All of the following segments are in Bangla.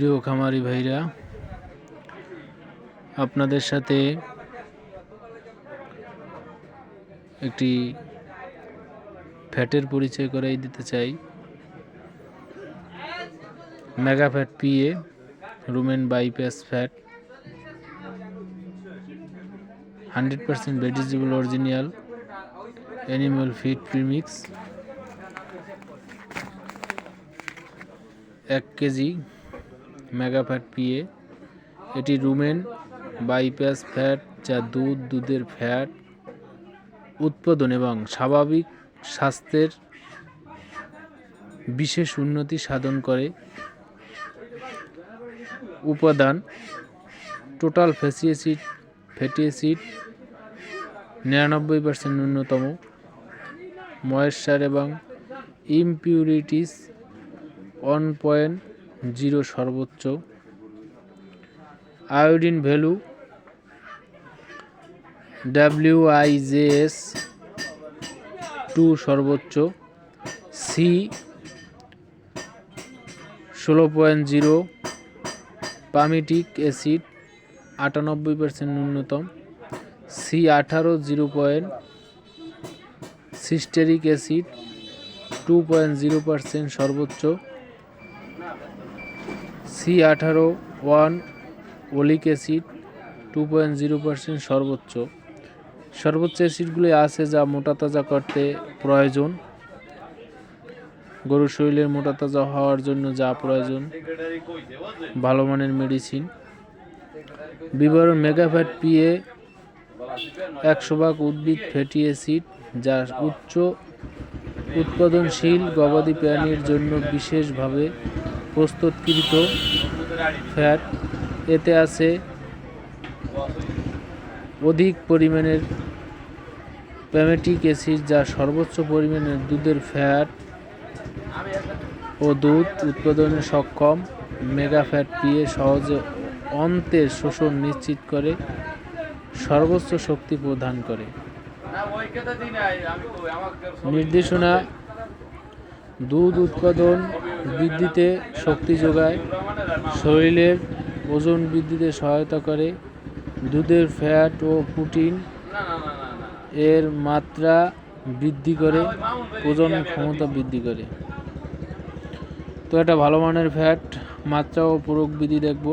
প্রিয় খামারি ভাইরা, আপনাদের সাথে একটি ফ্যাটের পরিচয় করাই দিতে চাই। Mega fat PA, rumen bypass fat, hundred percent vegetable original animal feed premix, এক কেজি মেগা ফ্যাট পিএ এটি রুমেন বাইপাস ফ্যাট যা দুধ, দুধের ফ্যাট উৎপাদন এবং স্বাভাবিক স্বাস্থ্যের বিশেষ উন্নতি সাধন করে। উপাদান total fatty acid, fatty acid নিরানব্বই পার্সেন্ট ন্যূনতম। ময়েশ্চার এবং ইমপিউরিটিস ওয়ান পয়েন্ট জিরো সর্বোচ্চ। Iodine value W IJS two সর্বোচ্চ। সি ষোলো পয়েন্ট জিরো। পামিটিক অ্যাসিড আটানব্বই পার্সেন্ট ন্যূনতম। সি আঠারো zero point. Stearic acid two point zero percent সর্বোচ্চ। সি আঠারো one oleic acid two point zero percent সর্বোচ্চ। সর্বোচ্চ অ্যাসিডগুলি আছে যা মোটা তাজা করতে প্রয়োজন। গরুর শরীরের মোটা তাজা হওয়ার জন্য যা প্রয়োজন। ভালো মানের মেডিসিন বিবরণ মেগাফ্যাট পিএ একশো ভাগ উদ্ভিদ ফ্যাটি অ্যাসিড যা উচ্চ উৎপাদনশীল গবাদি প্রাণীর জন্য বিশেষভাবে প্রস্তুতকৃত ফ্যাট। এতে আছে অধিক পরিমাণের প্যামেটিক অ্যাসিড, যা সর্বোচ্চ পরিমাণের দুধের ফ্যাট ও দুধ উৎপাদনে সক্ষম। মেগা ফ্যাট পিয়ে সহজে অন্তের শোষণ নিশ্চিত করে, সর্বোচ্চ শক্তি প্রদান করে। নির্দেশনা, দুধ উৎপাদন বৃদ্ধিতে শক্তি যোগায় শরীরের ওজন বৃদ্ধিতে সহায়তা করে, দুধের ফ্যাট ও প্রোটিন এর মাত্রা বৃদ্ধি করে প্রজনন ক্ষমতা বৃদ্ধি করে। তো এটা ভালো মানের ফ্যাট মাত্রা ও প্রয়োগ বিধি দেখব।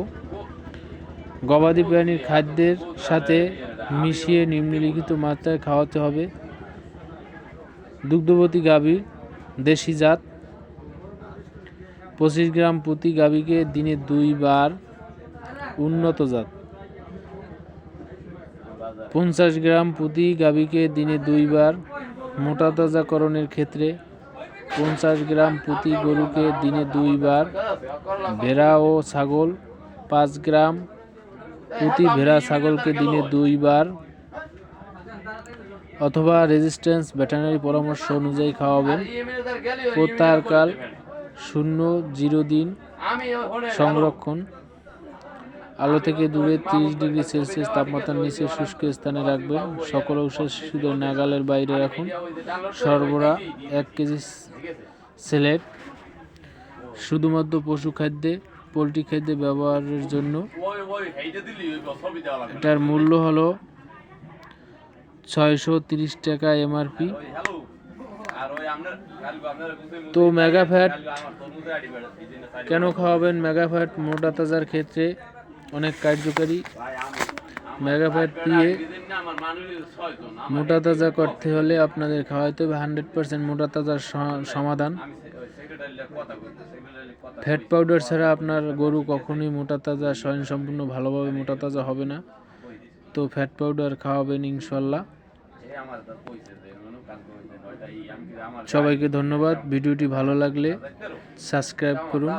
গবাদি প্রাণীর খাদ্যের সাথে মিশিয়ে নিম্নলিখিত মাত্রায় খাওয়াতে হবে। দুগ্ধবতী গাভীর দেশি জাত পঁচিশ গ্রাম প্রতি গাভীকে দিনে দুইবার উন্নত জাত। পঞ্চাশ গ্রাম প্রতি গাভীকে দিনে দুইবার মোটা তাজাকরণের ক্ষেত্রে পঞ্চাশ গ্রাম প্রতি গরুকে দিনে দুইবার ভেড়া ও ছাগল, পাঁচ গ্রাম প্রতি ভেড়া ছাগলকে দিনে দুইবার অথবা রেজিস্ট্যান্স ভেটেরিনারি পরামর্শ অনুযায়ী খাওয়াবেন। প্রত্যাহারকাল শূন্য জিরো দিন সংরক্ষণ। আলো থেকে দূরে তিরিশ ডিগ্রি সেলসিয়াস তাপমাত্রার নিচে শুষ্ক স্থানে রাখবেন। সকল ঔষধ শিশুদের নাগালের বাইরে রাখুন। সরবরাহ এক কেজি সিলেট শুধুমাত্র পশু খাদ্যে পোলট্রি খাদ্যে ব্যবহারের জন্য। এটার মূল্য হলো ছয়শো তিরিশ টাকা এমআরপি। তো মেগা ফ্যাট কেন খাওয়াবেন মেগা ফ্যাট মোটা তাজার ক্ষেত্রে অনেক কার্যকারী। মেগা ফ্যাট পিয়ে মোটা তাজা করতে হলে আপনাদের খাওয়াইতে হবে হান্ড্রেড পার্সেন্ট মোটা তাজার সমাধান। ফ্যাট পাউডার ছাড়া আপনার গরু কখনোই মোটা তাজা স্বয়ংসম্পূর্ণ ভালোভাবে মোটা তাজা হবে না। তো ফ্যাট পাউডার খাওয়াবেন ইনশাল্লাহ। সবাইকে ধন্যবাদ ভিডিওটি ভালো লাগলে সাবস্ক্রাইব করুন